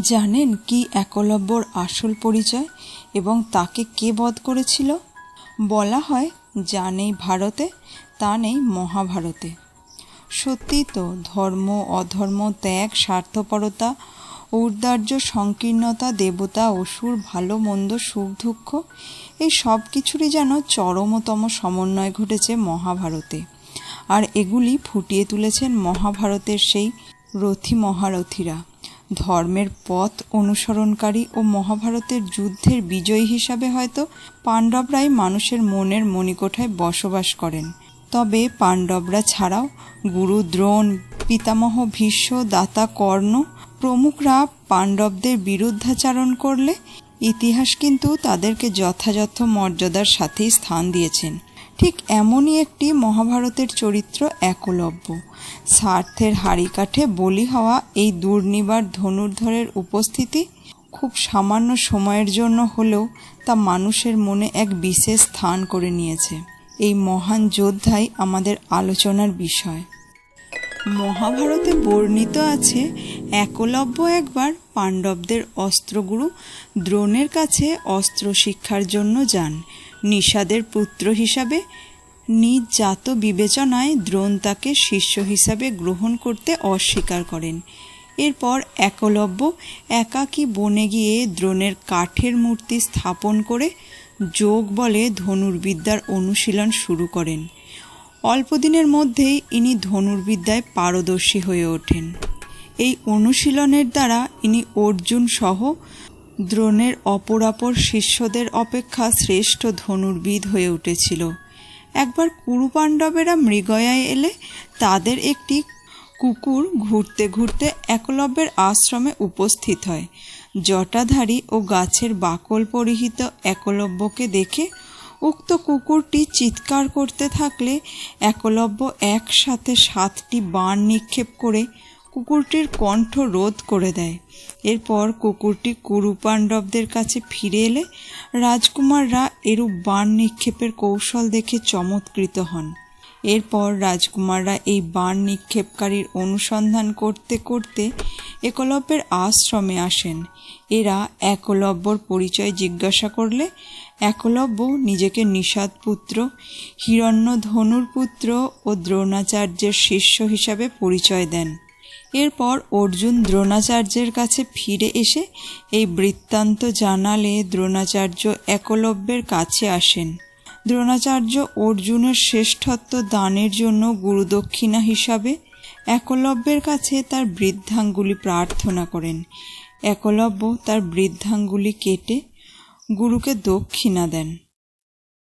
জানেন কি একলব্যর আসল পরিচয় এবং তাকে কে বধ করেছিল? বলা হয়, যা নেই ভারতে, তা নেই মহাভারতে। সত্যি তো ধর্ম, অধর্ম, ত্যাগ, স্বার্থপরতা, ঔদার্য, সংকীর্ণতা, দেবতা, অসুর, ভালো, মন্দ, সুখ, দুঃখ, এই সব কিছুরই যেন চরমতম সমন্বয় ঘটেছে মহাভারতে। আর এগুলি ফুটিয়ে তুলেছেন মহাভারতের সেই রথী মহারথীরা। ধর্মের পথ অনুসরণকারী ও মহাভারতের যুদ্ধের বিজয়ী হিসাবে হয়তো পাণ্ডবরাই মানুষের মনের মণিকোঠায় বসবাস করেন। তবে পাণ্ডবরা ছাড়াও গুরু, দ্রোণ, পিতামহ, ভীষ্ম, দাতা, কর্ণ প্রমুখরা পাণ্ডবদের বিরুদ্ধাচারণ করলে ইতিহাস কিন্তু তাদেরকে যথাযথ মর্যাদার সাথেই স্থান দিয়েছেন। ঠিক এমনই একটি মহাভারতের চরিত্র একলব্য। স্বার্থের হাড়িকাঠে বলি হওয়া এই দুর্নিবার ধনুর্ধরের উপস্থিতি খুব সামান্য সময়ের জন্য হলেও তা মানুষের মনে এক বিশেষ স্থান করে নিয়েছে। এই মহান যোদ্ধাই আমাদের আলোচনার বিষয়। মহাভারতে বর্ণিত আছে, একলব্য একবার পাণ্ডবদের অস্ত্রগুরু দ্রোণের কাছে অস্ত্র শিক্ষার জন্য যান। নিষাদের পুত্র হিসাবে নিজ জাত বিবেচনায় দ্রোণ তাকে শিষ্য হিসাবে গ্রহণ করতে অস্বীকার করেন। এরপর একলব্য একাকী বনে গিয়ে দ্রোণের কাঠের মূর্তি স্থাপন করে যোগ বলে ধনুর্বিদ্যার অনুশীলন শুরু করেন। অল্পদিনের মধ্যেই ইনি ধনুর্বিদ্যায় পারদর্শী হয়ে ওঠেন। এই অনুশীলনের দ্বারা ইনি অর্জুন সহ দ্রোণের অপরাপর শিষ্যদের অপেক্ষা শ্রেষ্ঠ ধনুর্বিদ হয়ে উঠেছিল। একবার কুরুপাণ্ডবেরা মৃগয়ায় এলে তাদের একটি কুকুর ঘুরতে ঘুরতে একলব্যের আশ্রমে উপস্থিত হয়। জটাধারী ও গাছের বাকল পরিহিত একলব্যকে দেখে উক্ত কুকুরটি চিৎকার করতে থাকলে একলব্য একসাথে সাতটি বাণ নিক্ষেপ করে কুকুরটির কণ্ঠ রোধ করে দেয়। এরপর কুকুরটি কুরুপাণ্ডবদের কাছে ফিরে এলে রাজকুমাররা এরূপ বাণ নিক্ষেপের কৌশল দেখে চমৎকৃত হন। এরপর রাজকুমাররা এই বাণ নিক্ষেপকারীর অনুসন্ধান করতে করতে একলব্যের আশ্রমে আসেন। এরা একলব্যর পরিচয় জিজ্ঞাসা করলে, একলব্য নিজেকে নিষাদ পুত্র হিরণ্য ধনুর পুত্র ও দ্রোণাচার্যের শিষ্য হিসাবে পরিচয় দেন। এরপর অর্জুন দ্রোণাচার্যের কাছে ফিরে এসে এই বৃত্তান্ত জানালে দ্রোণাচার্য একলব্যের কাছে আসেন। দ্রোণাচার্য অর্জুনের শ্রেষ্ঠত্ব দানের জন্য গুরুদক্ষিণা হিসাবে একলব্যের কাছে তার বৃদ্ধাঙ্গুলি প্রার্থনা করেন। একলব্য তার বৃদ্ধাঙ্গুলি কেটে গুরুকে দক্ষিণা দেন।